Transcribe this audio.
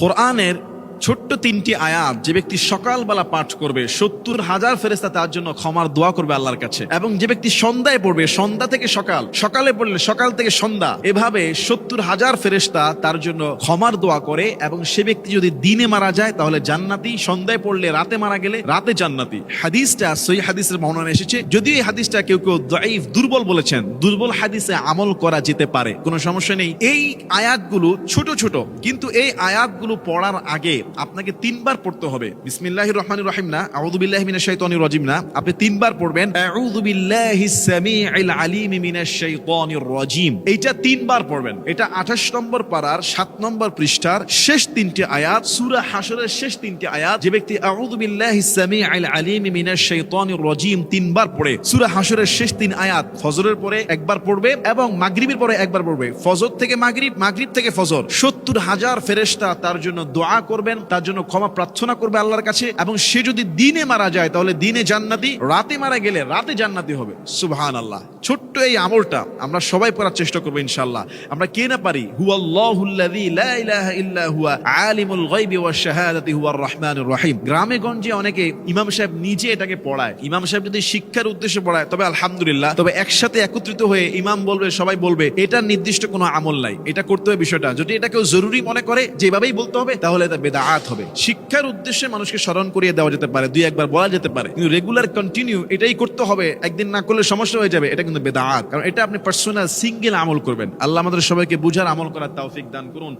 কোরআনের ছোট্ট তিনটি আয়াত যে ব্যক্তি সকালবেলা পাঠ করবে, সত্তর হাজার ফেরেস্তা তার জন্য ক্ষমার দোয়া করবে আল্লাহর কাছে। এবং যে ব্যক্তি সন্ধ্যায় পড়বে, সন্ধ্যা থেকে সকাল, সকালে পড়লে সকাল থেকে সন্ধ্যা, এভাবে সত্তর হাজার ফেরেস্তা তার জন্য ক্ষমার দোয়া করে এবং সে ব্যক্তি যদি দিনে মারা যায়, তাহলে জান্নাতি। সন্ধ্যায় পড়লে রাতে মারা গেলে রাতে জান্নাতি। হাদিসটা সই হাদিসের বর্ণনা এসেছে। যদিও এই হাদিসটা কেউ কেউ দাইফ দুর্বল বলেছেন, দুর্বল হাদিসে আমল করা যেতে পারে, কোনো সমস্যা নেই। এই আয়াতগুলো ছোট ছোট, কিন্তু এই আয়াতগুলো পড়ার আগে আপনাকে তিনবার পড়তে হবে। বিসমিল্লাহির রহমানির রহিম না আউযু বিল্লাহি মিনাশ শাইতানির রাজিম না। আপনি তিনবার পড়বেন সামিউল আলিম মিনাশ শাইতানির রাজিম। এইটা তিনবার পড়বেন। এটা 28 নম্বর পারার 7 নম্বর পৃষ্ঠার শেষ তিনটি আয়াত, সূরা হাশরের শেষ তিনটি আয়াত। যে ব্যক্তি সামিউল আলিম মিনাশ শাইতানির রাজিম তিনবার পড়ে, সূরা হাশরের শেষ তিন আয়াত ফজরের পরে একবার পড়বে এবং মাগরিবের পরে একবার পড়বে। ফজর থেকে মাগরিব মাগরিব থেকে ফজর। সত্তর হাজার ফেরেশতা তার জন্য দোয়া করবেন তার জন্য ক্ষমা প্রার্থনা করবে আল্লাহর কাছে এবং সে যদি দিনে মারা যায়, তাহলে দিনে জান্নাতি, রাতে মারা গেলে রাতে জান্নাতি হবে। সুবহান আল্লাহ ছোট্ট এই আমলটা আমরা সবাই করার চেষ্টা করব ইনশাআল্লাহ। আমরা কে না পারি? গ্রামে গঞ্জে অনেকে ইমাম সাহেব নিজে এটাকে পড়ায়। ইমাম সাহেব যদি শিক্ষার উদ্দেশ্যে পড়ায়, তবে আলহামদুলিল্লাহ, তবে একসাথে একত্রিত হয়ে ইমাম বলবে, সবাই বলবে, এটা নির্দিষ্ট কোনো আমল নাই। এটা করতে হবে বিষয়টা। যদি এটা কেউ জরুরি মনে করে, যেভাবেই বলতে হবে, তাহলে এটা বেদাআত হবে। শিক্ষার উদ্দেশ্যে মানুষকে স্মরণ করিয়ে দেওয়া যেতে পারে, দুই একবার বলা যেতে পারে। কিন্তু রেগুলার কন্টিনিউ এটাই করতে হবে। একদিন না করলে সমস্যা হয়ে যাবে, এটা কিন্তু বেদাআত কারণ এটা আপনি পার্সোনাল সিঙ্গেল আমল করবেন। আল্লাহ আমাদের সবাইকে বুঝার আমল করার তৌফিক দান করুন।